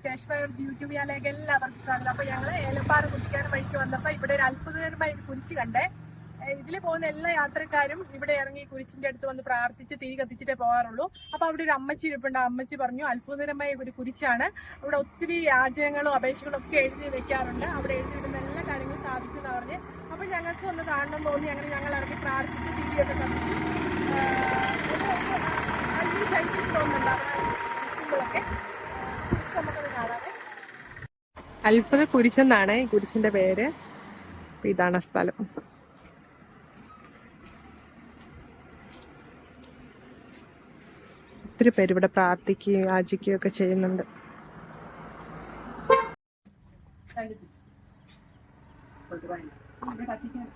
Station fire YouTube ചാനലിലേക്ക് എല്ലാവർക്കും സ്വാഗതം. അപ്പൊ ഞങ്ങൾ ഏലപ്പാറ കുടിക്കാൻ വഴിക്ക് വന്നപ്പോ ഇവിടെ ഒരു അത്ഭുതകരമായ കുരിശ് കണ്ടേ. ഇതിൽ പോകുന്ന എല്ലാ യാത്രക്കാരും ഇവിടെ ഇറങ്ങി കുരിശിന്റെ അടുത്ത് വന്ന് പ്രാർത്ഥിച്ച് തീ കത്തിച്ചിട്ടേ പോകാറുള്ളൂ. അപ്പൊ അവിടെ ഒരു അമ്മച്ചി ഇരിപ്പുണ്ട്. അമ്മച്ചി പറഞ്ഞു അത്ഭുതകരമായ ഒരു കുരിശാണ്. അവിടെ ഒത്തിരി യാചനകളും അപേക്ഷകളും ഒക്കെ എഴുതി വെക്കാറുണ്ട്. അവിടെ എഴുതിയിടുന്ന എല്ലാ കാര്യങ്ങളും സാധിച്ചെന്ന് പറഞ്ഞ്. അപ്പൊ ഞങ്ങൾക്ക് ഒന്ന് കാണണം തോന്നി. അങ്ങനെ ഞങ്ങൾ ഇറങ്ങി പ്രാർത്ഥിച്ച് തീയൊക്കെ കത്തിച്ചു. കാണാതെ കുരിശെന്നാണ് ഈ കുരിശിന്റെ പേര്. ഇതാണ് സ്ഥലം. ഒത്തിരി പേര് ഇവിടെ പ്രാർത്ഥിക്കുകയും യാചിക്കുകയും ഒക്കെ ചെയ്യുന്നുണ്ട്. ഇവിടെ കത്തിക്കാൻ